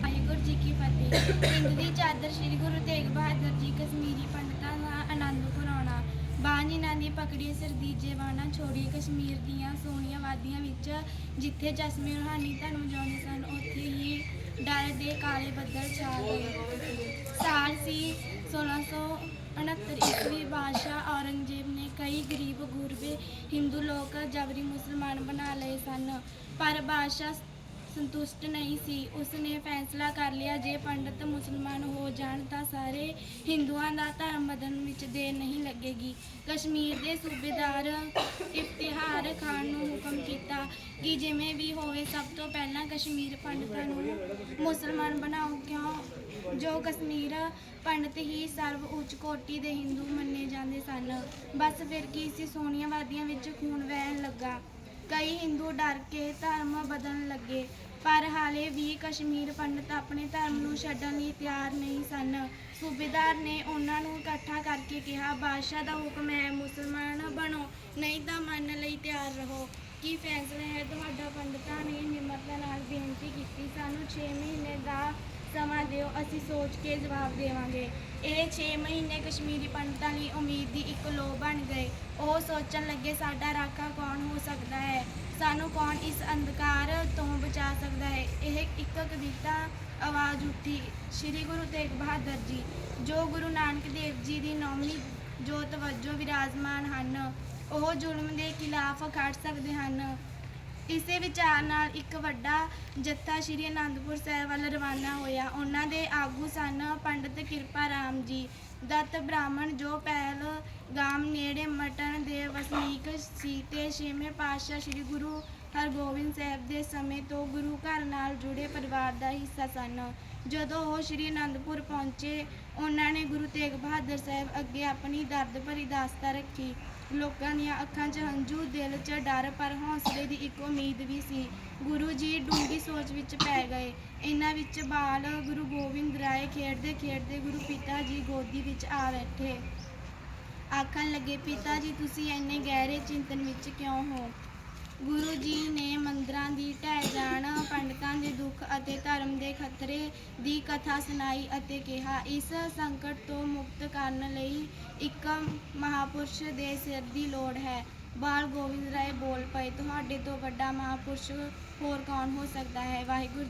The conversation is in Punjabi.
ਵਾਹਿਗੁਰੂ ਦੀ ਚਾਦਰ ਸ੍ਰੀ ਗੁਰੂ ਤੇਗ ਬਹਾਦਰ ਜੀ ਕਸ਼ਮੀਰੀ ਪੰਡਤਾਂ ਦਾ ਕਸ਼ਮੀਰ ਦੀਆਂ ਸੋਹਣੀਆਂ ਵਾਦੀਆਂ ਵਿੱਚ, ਜਿੱਥੇ ਚਸ਼ਮੇ ਰੂਹਾਨੀ ਧਰਮ ਸਨ, ਉੱਥੇ ਹੀ ਡਰ ਦੇ ਕਾਲੇ ਬੱਦਲ ਛਾ ਗਏ। ਸਾਲ ਸੀ 1669 ਈਸਵੀ, ਬਾਦਸ਼ਾਹ ਔਰੰਗਜ਼ੇਬ ਨੇ ਕਈ ਗਰੀਬ ਗੁਰਬੇ ਲੋਕ ਜਬਰੀ ਮੁਸਲਮਾਨ ਬਣਾ ਲਏ ਸਨ, ਪਰ ਬਾਦਸ਼ਾਹ ਸੰਤੁਸ਼ਟ ਨਹੀਂ ਸੀ। ਉਸ ਨੇ ਫੈਸਲਾ ਕਰ ਲਿਆ, ਜੇ ਪੰਡਤ ਮੁਸਲਮਾਨ ਹੋ ਜਾਣ ਤਾਂ ਸਾਰੇ ਹਿੰਦੂਆਂ ਦਾ ਧਰਮ ਬਦਲਣ ਵਿੱਚ ਦੇਰ ਨਹੀਂ ਲੱਗੇਗੀ। ਕਸ਼ਮੀਰ ਦੇ ਸੂਬੇਦਾਰ ਇਫਤਿਹਾਰ ਖਾਨ ਨੂੰ ਹੁਕਮ ਕੀਤਾ ਕਿ ਜਿਵੇਂ ਵੀ ਹੋਵੇ, ਸਭ ਤੋਂ ਪਹਿਲਾਂ ਕਸ਼ਮੀਰ ਪੰਡਤਾਂ ਨੂੰ ਮੁਸਲਮਾਨ ਬਣਾਓ ਜੋ ਕਸ਼ਮੀਰ ਪੰਡਤ ਹੀ ਸਰਵ ਉੱਚ ਕੋਟੀ ਦੇ ਹਿੰਦੂ ਮੰਨੇ ਜਾਂਦੇ ਸਨ। ਬਸ ਫਿਰ ਕੀ ਸੀ, ਸੋਹਣੀਆਂ ਵਾਦੀਆਂ ਵਿੱਚ ਖੂਨ ਵਹਿਣ ਲੱਗਾ। ਕਈ ਹਿੰਦੂ ਡਰ ਕੇ ਧਰਮ ਬਦਲਣ ਲੱਗੇ, ਪਰ ਹਾਲੇ ਵੀ ਕਸ਼ਮੀਰ ਪੰਡਤ ਆਪਣੇ ਧਰਮ ਨੂੰ ਛੱਡਣ ਲਈ ਤਿਆਰ ਨਹੀਂ ਸਨ। ਸੂਬੇਦਾਰ ਨੇ ਉਹਨਾਂ ਨੂੰ ਇਕੱਠਾ ਕਰਕੇ ਕਿਹਾ, ਬਾਦਸ਼ਾਹ ਦਾ ਹੁਕਮ ਹੈ, ਮੁਸਲਮਾਨ ਬਣੋ, ਨਹੀਂ ਤਾਂ ਮੰਨਣ ਲਈ ਤਿਆਰ ਰਹੋ। ਕੀ ਫੈਸਲਾ ਹੈ? ਤੁਹਾਡਾ ਪੰਡਤਾਂ ਨੇ ਨਿਮਰਤਾ ਨਾਲ ਬੇਨਤੀ ਕੀਤੀ, ਸਾਨੂੰ 6 ਮਹੀਨੇ ਦਾ ਸਮਾਂ ਦਿਓ, ਅਸੀਂ ਸੋਚ ਕੇ ਜਵਾਬ ਦੇਵਾਂਗੇ। ਇਹ 6 ਮਹੀਨੇ ਕਸ਼ਮੀਰੀ ਪੰਡਤਾਂ ਲਈ ਉਮੀਦ ਦੀ ਇੱਕ ਲੋ ਬਣ ਗਏ। ਉਹ ਸੋਚਣ ਲੱਗੇ, ਸਾਡਾ ਰਾਖਾ ਕੌਣ ਹੋ ਸਕਦਾ ਹੈ? ਸਾਨੂੰ ਕੌਣ ਇਸ ਅੰਧਕਾਰ ਤੋਂ ਬਚਾ ਸਕਦਾ ਹੈ? ਇਹ ਇੱਕ ਕਵਿਤਾ ਆਵਾਜ਼ ਉੱਠੀ, ਸ੍ਰੀ ਗੁਰੂ ਤੇਗ ਬਹਾਦਰ ਜੀ। ਜੋ ਗੁਰੂ ਨਾਨਕ ਦੇਵ ਜੀ ਦੀ ਨੌਵੀਂ ਜੋਤ ਵਜੋਂ ਵਿਰਾਜਮਾਨ ਹਨ। ਉਹ ਜ਼ੁਲਮ ਦੇ ਖਿਲਾਫ ਖੜ ਸਕਦੇ ਹਨ। ਇਸੇ ਵਿਚਾਰ ਨਾਲ ਇੱਕ ਵੱਡਾ ਜੱਥਾ ਸ਼੍ਰੀ ਅਨੰਦਪੁਰ ਸਾਹਿਬ ਵੱਲ ਰਵਾਨਾ ਹੋਇਆ। ਉਹਨਾਂ ਦੇ ਆਗੂ ਸਨ ਪੰਡਿਤ ਕਿਰਪਾ ਰਾਮ ਜੀ। ਦੱਤ ਬ੍ਰਾਹਮਣ ਜੋ ਪਹਿਲ ਗਾਮ ਨੇੜੇ ਮਟਨ ਦੇ ਵਸਨੀਕ ਸੀ ਤੇ ਛੇਵੇਂ ਪਾਤਸ਼ਾਹ ਸ੍ਰੀ ਗੁਰੂ ਹਰਗੋਬਿੰਦ ਸਾਹਿਬ ਦੇ ਸਮੇਂ ਤੋਂ ਗੁਰੂ ਘਰ ਨਾਲ ਜੁੜੇ ਪਰਿਵਾਰ ਦਾ ਹਿੱਸਾ ਸਨ। ਜਦੋਂ ਉਹ ਸ਼੍ਰੀ ਅਨੰਦਪੁਰ ਪਹੁੰਚੇ, ਉਹਨਾਂ ਨੇ ਗੁਰੂ ਤੇਗ ਬਹਾਦਰ ਸਾਹਿਬ ਅੱਗੇ ਆਪਣੀ ਦਰਦ ਭਰੀ ਦਾਸਤਾ ਰੱਖੀ। ਲੋਕਾਂ ਦੀਆਂ ਅੱਖਾਂ 'ਚ ਹੰਝੂ, ਦਿਲ 'ਚ ਡਰ, ਪਰ ਹੌਸਲੇ ਦੀ ਇੱਕ ਉਮੀਦ ਵੀ ਸੀ। ਗੁਰੂ ਜੀ ਡੂੰਘੀ ਸੋਚ ਵਿੱਚ ਪੈ ਗਏ। ਇਹਨਾਂ ਵਿੱਚ ਬਾਲ ਗੁਰੂ ਗੋਬਿੰਦ ਰਾਏ ਖੇਡਦੇ ਖੇਡਦੇ ਗੁਰੂ ਪਿਤਾ ਜੀ ਗੋਦੀ ਵਿੱਚ ਆ ਬੈਠੇ। ਆਖਣ ਲੱਗੇ ਪਿਤਾ ਜੀ ਤੁਸੀਂ ਇੰਨੇ ਗਹਿਰੇ ਚਿੰਤਨ ਵਿੱਚ ਕਿਉਂ ਹੋ? ਗੁਰੂ ਜੀ ਨੇ ਮੰਦਰਾਂ ਦੀ ਢਹਿ ਜਾਣ ਦੀ ਕਥਾ ਸੁਣਾਈ ਅਤੇ ਕਿਹਾ, ਇਸ ਸੰਕਟ ਤੋਂ ਮੁਕਤ ਕਰਨ ਲਈ ਇੱਕ ਮਹਾਪੁਰਸ਼ ਦੇ ਸਿਰ ਦੀ ਲੋੜ ਹੈ। ਬਾਲ ਗੋਬਿੰਦ ਰਾਏ ਬੋਲ ਪਏ, ਤੁਹਾਡੇ ਤੋਂ ਵੱਡਾ ਮਹਾਪੁਰਸ਼ ਹੋਰ ਕੌਣ ਹੋ ਸਕਦਾ ਹੈ? ਵਾਹਿਗੁਰੂ